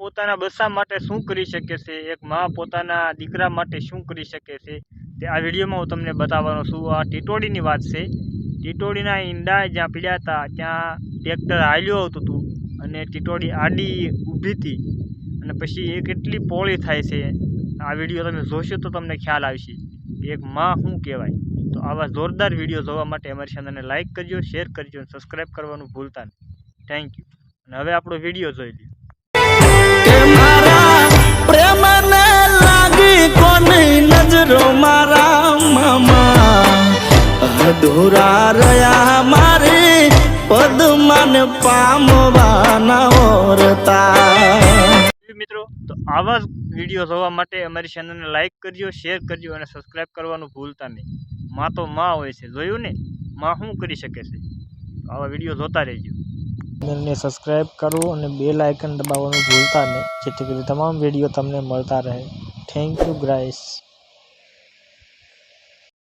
પોતાના બસા માટે શું કરી શકે છે? એક મા પોતાના દીકરા માટે શું કરી શકે છે? તે આ વિડીયોમાં હું તમને બતાવવાનો છું. આ ટીટોડીની વાત છે. ટીટોડીના ઈંડા જ્યાં પીડ્યા હતા, ત્યાં ટ્રેક્ટર હાલ્યું આવતું હતું અને ટીટોડી આડી ઊભી હતી અને પછી એ કેટલી પોળી થાય છે? આ વીડિયો તમે જોશો તો તમને ખ્યાલ આવશે એક માં શું કહેવાય? તો આવા જોરદાર વીડિયો જોવા માટે અમારી ચેનલને લાઇક કરજો, શેર કરજો અને સબસ્ક્રાઈબ કરવાનું ભૂલતા નહીં. થેન્ક યુ અને હવે આપણો વીડિયો જોઈ લ્યો. અધૂરા રહ્યા મારે પદમાન પામવાના ઓરતા. મિત્રો તો આવા જ વીડિયો જોવા માટે અમારી ચેનલને લાઇક કરજો શેર કરજો અને સબસ્ક્રાઈબ કરવાનું ભૂલતા નહીં. માં તો માં હોય છે જોયું ને? માં શું કરી શકે છે? આવા વીડિયો જોતા રહેજો. ચેનલને સબસ્ક્રાઈબ કરવું અને બેલ આઇકન દબાવવાનું ભૂલતા નહીં જેથી કરી તમામ વીડિયો તમને મળતા રહે. Thank you ગ્રાઈસ